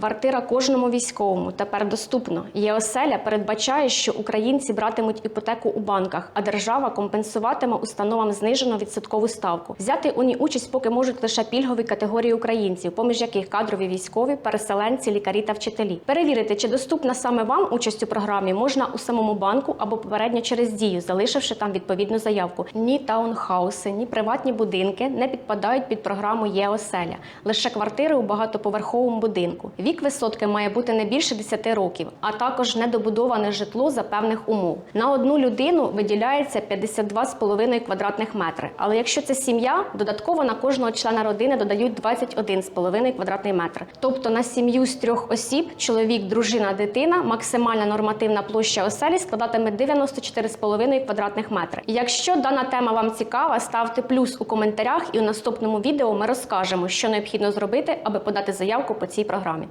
Квартира кожному військовому тепер доступно. Є оселя передбачає, що українці братимуть іпотеку у банках, а держава компенсуватиме установам знижену відсоткову ставку. Взяти у ній участь поки можуть лише пільгові категорії українців, поміж яких кадрові військові, переселенці, лікарі та вчителі. Перевірити, чи доступна саме вам участь у програмі, можна у самому банку або попередньо через дію, залишивши там відповідну заявку. Ні таунхауси, ні приватні будинки не підпадають під програму Є оселя, лише квартири у багатоповерховому будинку. Вік висотки має бути не більше 10 років, а також недобудоване житло за певних умов. На одну людину виділяється 52,5 квадратних метри. Але якщо це сім'я, додатково на кожного члена родини додають 21,5 квадратний метр. Тобто на сім'ю з трьох осіб, чоловік, дружина, дитина, максимальна нормативна площа оселі складатиме 94,5 квадратних метри. Якщо дана тема вам цікава, ставте плюс у коментарях, і у наступному відео ми розкажемо, що необхідно зробити, аби подати заявку по цій програмі.